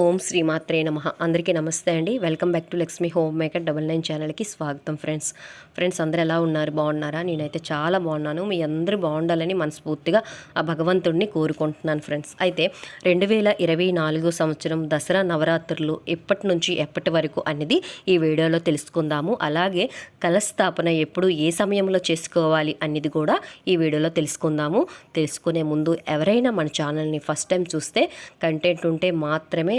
ఓం శ్రీమాత్రే నమ. అందరికీ నమస్తే అండి. Welcome back to Lakshmi homemaker double nine ఛానల్కి స్వాగతం ఫ్రెండ్స్. ఫ్రెండ్స్ అందరు ఎలా ఉన్నారు? బాగున్నారా? నేనైతే చాలా బాగున్నాను. మీ అందరూ బాగుండాలని మనస్ఫూర్తిగా ఆ భగవంతుడిని కోరుకుంటున్నాను ఫ్రెండ్స్. అయితే రెండు వేల ఇరవై నాలుగు సంవత్సరం దసరా నవరాత్రులు ఎప్పటి నుంచి ఎప్పటి వరకు అనేది ఈ వీడియోలో తెలుసుకుందాము. అలాగే కలస్థాపన ఎప్పుడు ఏ సమయంలో చేసుకోవాలి అనేది కూడా ఈ వీడియోలో తెలుసుకుందాము. తెలుసుకునే ముందు ఎవరైనా మన ఛానల్ని ఫస్ట్ టైం చూస్తే కంటెంట్ ఉంటే మాత్రమే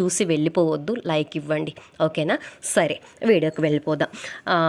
చూసి వెళ్ళిపోవద్దు లైక్ ఇవ్వండి. ఓకేనా? సరే వీడియోకి వెళ్ళిపోదాం.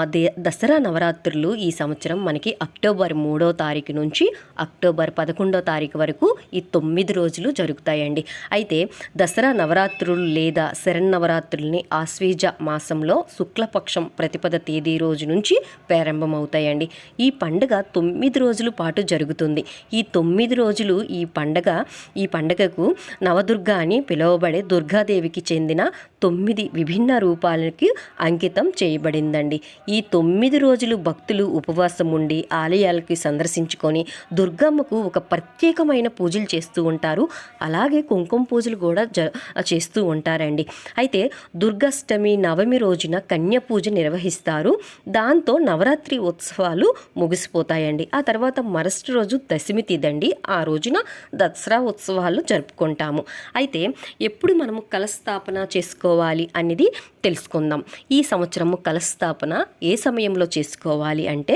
దే- దసరా నవరాత్రులు ఈ సంవత్సరం మనకి అక్టోబర్ మూడో తారీఖు నుంచి అక్టోబర్ పదకొండో తారీఖు వరకు ఈ తొమ్మిది రోజులు జరుగుతాయండి. అయితే దసరా నవరాత్రులు లేదా శరన్నవరాత్రుల్ని ఆశ్వీజ మాసంలో శుక్లపక్షం ప్రతిపద తేదీ రోజు నుంచి ప్రారంభమవుతాయండి. ఈ పండుగ తొమ్మిది రోజుల పాటు జరుగుతుంది. ఈ తొమ్మిది రోజులు ఈ పండగ ఈ పండగకు నవదుర్గ అని పిలువబడే దుర్గాదేవికి చెందిన తొమ్మిది విభిన్న రూపాలకి అంకితం చేయబడిందండి. ఈ తొమ్మిది రోజులు భక్తులు ఉపవాసం ఉండి ఆలయాలకి సందర్శించుకొని దుర్గమ్మకు ఒక ప్రత్యేకమైన పూజలు చేస్తూ ఉంటారు. అలాగే కుంకుమ పూజలు కూడా జ చేస్తూ ఉంటారండి. అయితే దుర్గాష్టమి నవమి రోజున కన్య పూజ నిర్వహిస్తారు. దాంతో నవరాత్రి ఉత్సవాలు ముగిసిపోతాయండి. ఆ తర్వాత మరుసటి రోజు దశమి తిదండి ఆ రోజున దసరా ఉత్సవాలు జరుపుకుంటాము. అయితే ఎప్పుడు మనము కలస్థాపన చేసుకో చేసుకోవాలి అనేది తెలుసుకుందాం. ఈ సంవత్సరము కలస్థాపన ఏ సమయంలో చేసుకోవాలి అంటే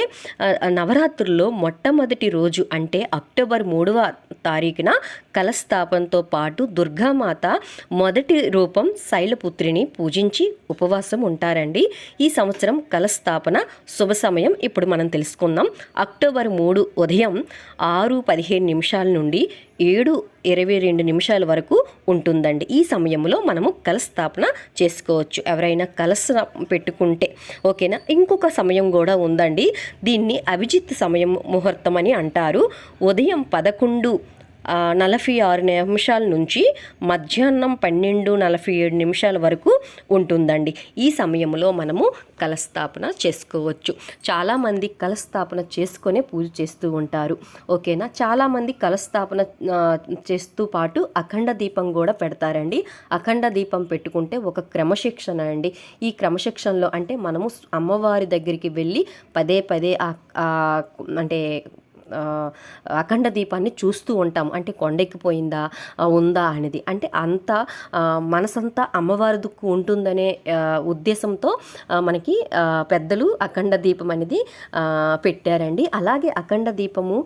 నవరాత్రుల్లో మొట్టమొదటి రోజు అంటే అక్టోబర్ మూడవ తారీఖున కలస్థాపనతో పాటు దుర్గామాత మొదటి రూపం శైలపుత్రిని పూజించి ఉపవాసం ఉంటారండి. ఈ సంవత్సరం కలస్థాపన శుభ సమయం ఇప్పుడు మనం తెలుసుకుందాం. అక్టోబర్ మూడు ఉదయం ఆరు పదిహేను నిమిషాల నుండి ఏడు ఇరవై రెండు నిమిషాల వరకు ఉంటుందండి. ఈ సమయంలో మనము కలస్థాపన చేసుకోవచ్చు. ఎవరైనా కలస పెట్టుకుంటే. ఓకేనా? ఇంకొక సమయం కూడా ఉందండి. దీన్ని అభిజిత్ సమయం ముహూర్తం అని అంటారు. ఉదయం పదకొండు నలభై ఆరు నిమిషాల నుంచి మధ్యాహ్నం పన్నెండు నలభై ఏడు నిమిషాల వరకు ఉంటుందండి. ఈ సమయంలో మనము కలస్థాపన చేసుకోవచ్చు. చాలామంది కలస్థాపన చేసుకొనే పూజ చేస్తూ ఉంటారు. ఓకేనా? చాలామంది కలస్థాపన చేస్తూ పాటు అఖండ దీపం కూడా పెడతారండి. అఖండ దీపం పెట్టుకుంటే ఒక క్రమశిక్షణ అండి. ఈ క్రమశిక్షణలో అంటే మనము అమ్మవారి దగ్గరికి వెళ్ళి పదే పదే అంటే అఖండ దీపాన్ని చూస్తూ ఉంటాం. అంటే కొండెక్కిపోయిందా ఉందా అనేది. అంటే అంత మనసంతా అమ్మవారి దుక్కు ఉంటుందనే ఉద్దేశంతో మనకి పెద్దలు అఖండ దీపం అనేది పెట్టారండి. అలాగే అఖండ దీపము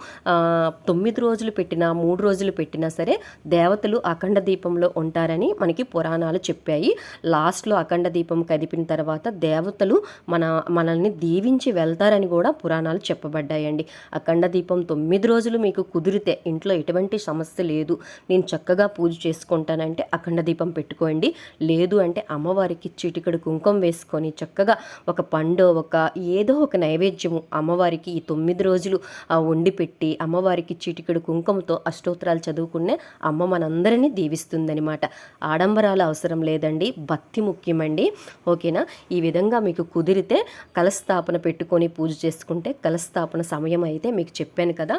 తొమ్మిది రోజులు పెట్టినా మూడు రోజులు పెట్టినా సరే దేవతలు అఖండ దీపంలో ఉంటారని మనకి పురాణాలు చెప్పాయి. లాస్ట్లో అఖండ దీపం కదిపిన తర్వాత దేవతలు మన మనల్ని దీవించి వెళ్తారని కూడా పురాణాలు చెప్పబడ్డాయండి. అఖండ దీపం తొమ్మిది రోజులు మీకు కుదిరితే ఇంట్లో ఎటువంటి సమస్య లేదు. నేను చక్కగా పూజ చేసుకుంటానంటే అఖండ దీపం పెట్టుకోండి. లేదు అంటే అమ్మవారికి చిటికడు కుంకుమ వేసుకొని చక్కగా ఒక పండు ఒక ఏదో ఒక నైవేద్యము అమ్మవారికి ఈ తొమ్మిది రోజులు ఆ వండి పెట్టి అమ్మవారికి చిటికడు కుంకుమతో అష్టోత్తరాలు చదువుకునే అమ్మ మనందరినీ దీవిస్తుందనమాట ఆడంబరాలు అవసరం లేదండి. భక్తి ముఖ్యమండి. ఓకేనా? ఈ విధంగా మీకు కుదిరితే కలస్థాపన పెట్టుకొని పూజ చేసుకుంటే కలస్థాపన సమయం అయితే మీకు చెప్పాను. చెప్పాను కదా.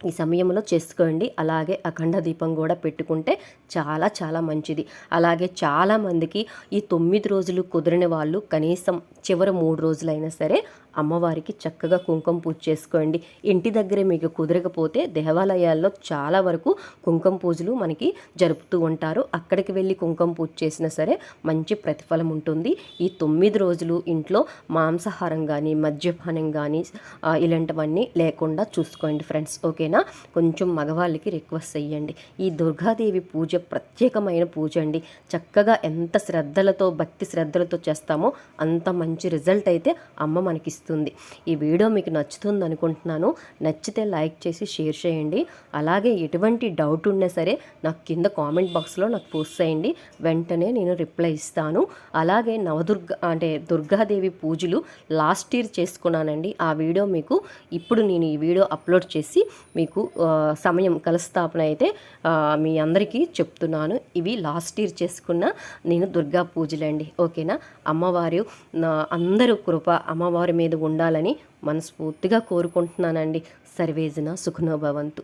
ఈ సమయంలో చేసుకోండి. అలాగే అఖండ దీపం కూడా పెట్టుకుంటే చాలా చాలా మంచిది. అలాగే చాలామందికి ఈ తొమ్మిది రోజులు కుదిరిన వాళ్ళు కనీసం చివరి మూడు రోజులైనా సరే అమ్మవారికి చక్కగా కుంకుమ పూజ చేసుకోండి. ఇంటి దగ్గరే మీకు కుదరకపోతే దేవాలయాల్లో చాలా వరకు కుంకుమ పూజలు మనకి జరుపుతూ ఉంటారు. అక్కడికి వెళ్ళి కుంకుమ పూజ చేసినా సరే మంచి ప్రతిఫలం ఉంటుంది. ఈ తొమ్మిది రోజులు ఇంట్లో మాంసాహారం కానీ మద్యపానం కానీ ఇలాంటివన్నీ లేకుండా చూసుకోండి ఫ్రెండ్స్. ఓకేనా? కొంచెం మగవాళ్ళకి రిక్వెస్ట్ చేయండి ఈ దుర్గాదేవి పూజ ప్రత్యేకమైన పూజ అండి. చక్కగా ఎంత శ్రద్ధలతో భక్తి శ్రద్ధలతో చేస్తామో అంత మంచి రిజల్ట్ అయితే అమ్మ మనకి ఇస్తుంది ఈ వీడియో మీకు నచ్చుతుంది అనుకుంటున్నాను. నచ్చితే లైక్ చేసి షేర్ చేయండి. అలాగే ఎటువంటి డౌట్ ఉన్నా సరే నాకు కింద కామెంట్ బాక్స్లో నాకు పోస్ట్ చేయండి. వెంటనే నేను రిప్లై ఇస్తాను. అలాగే నవదుర్గ అంటే దుర్గాదేవి పూజలు లాస్ట్ ఇయర్ చేసుకున్నానండి. ఆ వీడియో మీకు ఇప్పుడు నేను ఈ వీడియో అప్లోడ్ చేసి మీకు సమయం కలస్థాపన అయితే మీ అందరికీ చెప్తున్నాను. ఇవి లాస్ట్ ఇయర్ చేసుకున్న నేను దుర్గా పూజలండి. ఓకేనా? అమ్మవారు అందరూ కృప అమ్మవారి మీద ఉండాలని మనస్ఫూర్తిగా కోరుకుంటున్నానండి. సర్వేజన సుఖనోభవంతు